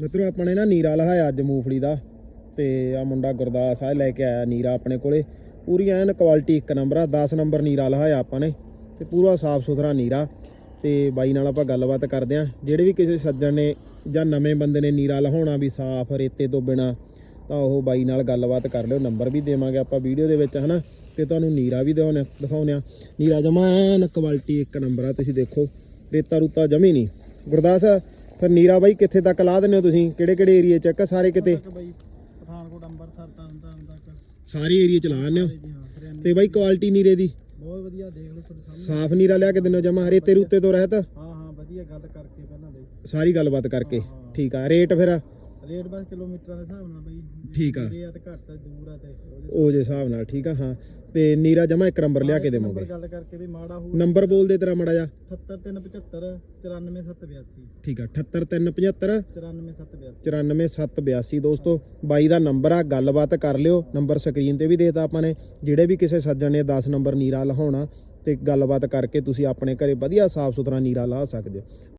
ਮਿੱਤਰੋ ਆਪਾਂ ਨੇ ਨਾ ਨੀਰਾ ਲਹਾਇਆ ਅੱਜ ਮੂੰਗਫਲੀ ਦਾ ਤੇ ਆ ਮੁੰਡਾ ਗੁਰਦਾਸ ਆ ਲੈ ਕੇ ਆਇਆ ਨੀਰਾ ਆਪਣੇ ਕੋਲੇ। ਪੂਰੀ ਐਨ ਕੁਆਲਿਟੀ ਇੱਕ ਨੰਬਰ ਆ 10 ਨੰਬਰ ਨੀਰਾ ਲਹਾਇਆ ਆਪਾਂ ਨੇ ਤੇ ਪੂਰਾ ਸਾਫ਼ ਸੁਥਰਾ ਨੀਰਾ। ਤੇ ਬਾਈ ਨਾਲ ਆਪਾਂ ਗੱਲਬਾਤ ਕਰਦੇ ਆ। ਜਿਹੜੇ ਵੀ ਕਿਸੇ ਸੱਜਣ ਨੇ ਜਾਂ ਨਵੇਂ ਬੰਦੇ ਨੇ ਨੀਰਾ ਲਹਾਉਣਾ ਵੀ ਸਾਫ਼ ਰੇਤੇ ਤੋਂ ਬਿਨਾ, ਤਾਂ ਉਹ ਬਾਈ ਨਾਲ ਗੱਲਬਾਤ ਕਰ ਲਿਓ ਨੰਬਰ ਵੀ ਦੇਵਾਂਗੇ ਆਪਾਂ ਵੀਡੀਓ ਦੇ ਵਿੱਚ, ਹਨਾ? ਤੇ ਤੁਹਾਨੂੰ ਨੀਰਾ ਵੀ ਦਿਖਾਉਣੇ ਦਿਖਾਉਣੇ ਆ। ਨੀਰਾ ਜਮਾ ਐਨ ਕੁਆਲਿਟੀ ਇੱਕ ਨੰਬਰ ਆ, ਤੁਸੀਂ ਦੇਖੋ, ਰੇਤਾ ਰੂਤਾ ਜਮੀ ਨਹੀਂ। ਗੁਰਦਾਸ ਫਿਰ ਨੀਰਾ ਬਾਈ ਕਿੱਥੇ ਤੱਕ ਲਾ ਦਿੰਦੇ ਹੋ ਤੁਸੀਂ? ਕਿਹੜੇ ਕਿਹੜੇ ਏਰੀਏ ਚ ਕਿ ਸਾਰੇ ਕਿਤੇ? ਬਈ ਪਠਾਨਕੋਟ ਅੰਮ੍ਰਿਤਸਰ ਤਰਨਤਾਰਨ ਤੱਕ। ਸਾਰੇ ਏਰੀਏ ਚ ਲਾ ਦਿੰਦੇ ਹੋ? ਤੇ ਬਾਈ ਕੁਆਲਿਟੀ ਨੀਰੇ ਦੀ? ਬਹੁਤ ਵਧੀਆ ਦੇਖ ਲਓ ਤੁਹਾਡੇ ਸਾਹਮਣੇ। ਸਾਫ਼ ਨੀਰਾ ਲਿਆ ਕੇ ਦਿੰਦੇ ਹੋ ਜਮਾ ਰੇਤੇ ਰੂਤੇ ਤੋਂ ਰਹਿਤ? ਹਾਂ ਹਾਂ ਵਧੀਆ ਗੱਲ ਕਰਕੇ ਪਹਿਲਾਂ ਬਈ ਸਾਰੀ ਗੱਲਬਾਤ ਕਰਕੇ। ਠੀਕ ਆ ਰੇਟ ਫਿਰ? ਰੇਟ ਬਸ ਕਿਲੋਮੀਟਰਾਂ ਦੇ ਹਿਸਾਬ ਨਾਲ ਬਈ ਠੀਕ ਆ। ਨੇੜੇ ਆ ਤੇ ਘੱਟ ਆ, ਦੂਰ ਆ ਤੇ ਉਹਦੇ ਉਹ ਜੇ ਹਿਸਾਬ ਨਾਲ ਠੀਕ ਆ ਹਾਂ। ਤੇ ਨੀਰਾ ਜਮਾ ਇੱਕ ਨੰਬਰ ਲਿਆ ਕੇ ਦੇਵਾਂਗੇ। ਗੱਲ ਕਰਕੇ ਵੀ ਮਾੜਾ ਹੋ ਨੰਬਰ ਬੋਲ ਦੇ ਤੇਰਾ ਮੜਾ ਜਾ 78375 94782 ਠੀਕ ਆ 78375 94782 94782 ਦੋਸਤੋ ਬਾਈ ਦਾ ਨੰਬਰ ਆ ਗੱਲਬਾਤ ਕਰ ਲਿਓ। ਨੰਬਰ ਸਕਰੀਨ ਤੇ ਵੀ ਦੇਤਾ ਆਪਾਂ ਨੇ। ਜਿਹੜੇ ਵੀ ਕਿਸੇ ਸੱਜਣ ਨੇ 10 ਨੰਬਰ ਨੀਰਾ ਲਹਾਉਣਾ ਤੇ ਗੱਲਬਾਤ ਕਰਕੇ ਤੁਸੀਂ ਆਪਣੇ ਘਰੇ ਵਧੀਆ ਸਾਫ਼ ਸੁਥਰਾ ਨੀਰਾ ਲਾ ਸਕਦੇ ਹੋ।